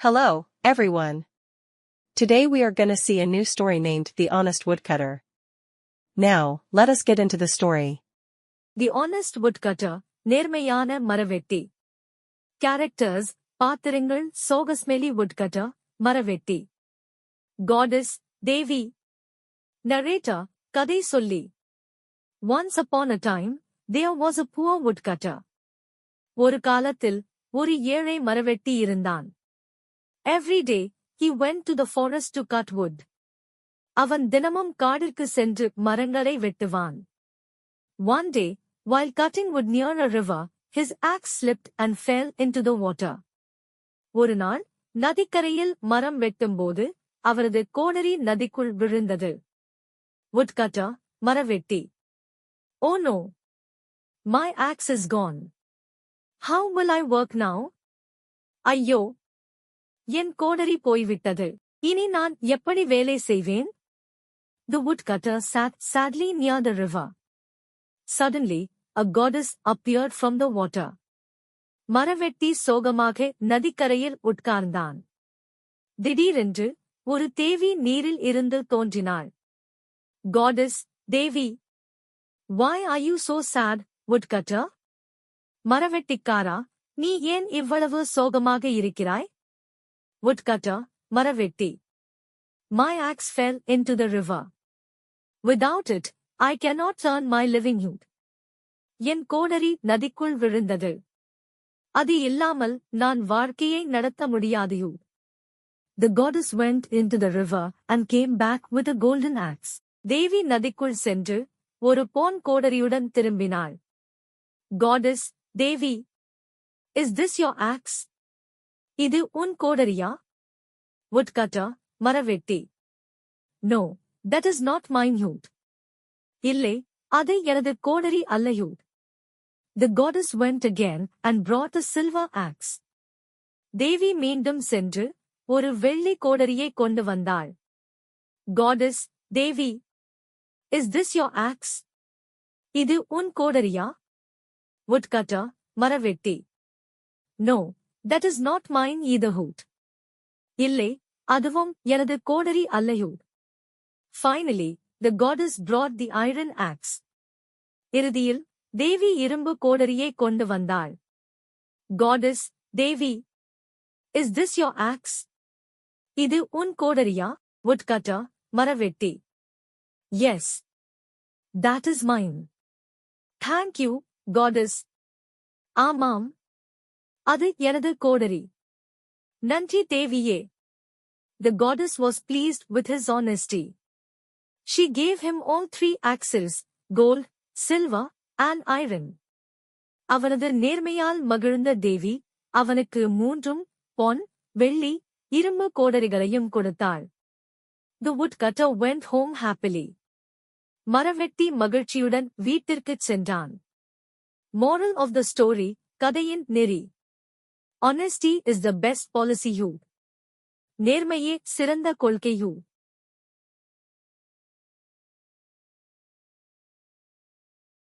Hello, everyone. Today we are gonna see a new story named The Honest Woodcutter. Now, let us get into the story. The honest woodcutter நேர்மையான மரவெட்டி characters பாத்திரங்கள் சோகஸ்மெலி woodcutter மரவெட்டி goddess தேவி narrator கதை சொல்லி once upon a time there was a poor woodcutter ஒரு காலத்தில் ஒரு ஏழை மரவெட்டி இருந்தான் every day he went to the forest to cut wood அவன் தினமும் காடிற்கு சென்று மரங்களை வெட்டுவான் One day, while cutting wood near a river, his axe slipped and fell into the water. ஒரு நாள் நதிக்கரையில் மரம் வெட்டும்போது அவரது கோடரி நதிக்குள் விழுந்தது woodcutter மரவெட்டி Oh no! My axe is gone. How will I work now? ஐயோ! என் கோடரி போய்விட்டது இனி நான் எப்படி வேலை செய்வேன் The woodcutter sat sadly near the river suddenly a goddess appeared from the water. மரவெட்டி சோகமாக நதிக்கரையில் உட்கார்ந்தான் திடீரென்று ஒரு தேவி நீரில் இருந்து தோன்றினாள் goddess Devi why are you so sad woodcutter? மரவெட்டிக்காரா நீ ஏன் இவ்வளவு சோகமாக இருக்கிறாய் woodcutter மரவெட்டி my axe fell into the river without it I cannot earn my livelihood. என் கோடரி நதிக்குள் விழுந்தது அது இல்லாமல் நான் வாழ்க்கையை நடத்த முடியாதையோ The goddess went into the river and came back with a golden axe. தேவி நதிக்குள் சென்று ஒரு phone கோடரியுடன் திரும்பினாள் Goddess, Devi Is this your axe? இது உன் கோடரியா? உட்கட்டா மரவெட்டி no that is not mine யூட் இல்லை அதை எனது கோடரி அல்ல யூட் the goddess went again and brought a silver axe தேவி மீண்டும் சென்று ஒரு வெள்ளி கோடரியை கொண்டு வந்தாள். காடஸ் தேவி இஸ் திஸ் யோர் ஆக்ஸ் இது உன் கோடரியா? உட்கட்டா மரவெட்டி no that is not mine either hood. இல்லை அதுவும் எனது கோடரி அல்லையோ Finally, the goddess brought the iron axe. இறுதியில் தேவி இரும்பு கோடரியை கொண்டு வந்தாள் goddess Devi is this your axe இது உன் கோடரியா woodcutter மரவெட்டி yes that is mine thank you goddess ஆமாம் அது எனது கோடரி நன்றி தேவியே the goddess was pleased with his honesty She gave him all three axes, gold, silver, and iron. அவனது நேர்மையால் மகிழ்ந்த தேவி அவனுக்கு மூன்றும் பொன் வெள்ளி இரும்பு கோடரிகளையும் கொடுத்தாள் The woodcutter went home happily. மரவெட்டி மகிழ்ச்சியுடன் வீட்டிற்குச் சென்றான் Moral of the story கதையின் நெறி Honesty is the best policy you. நேர்மையே சிறந்த கொள்கையூ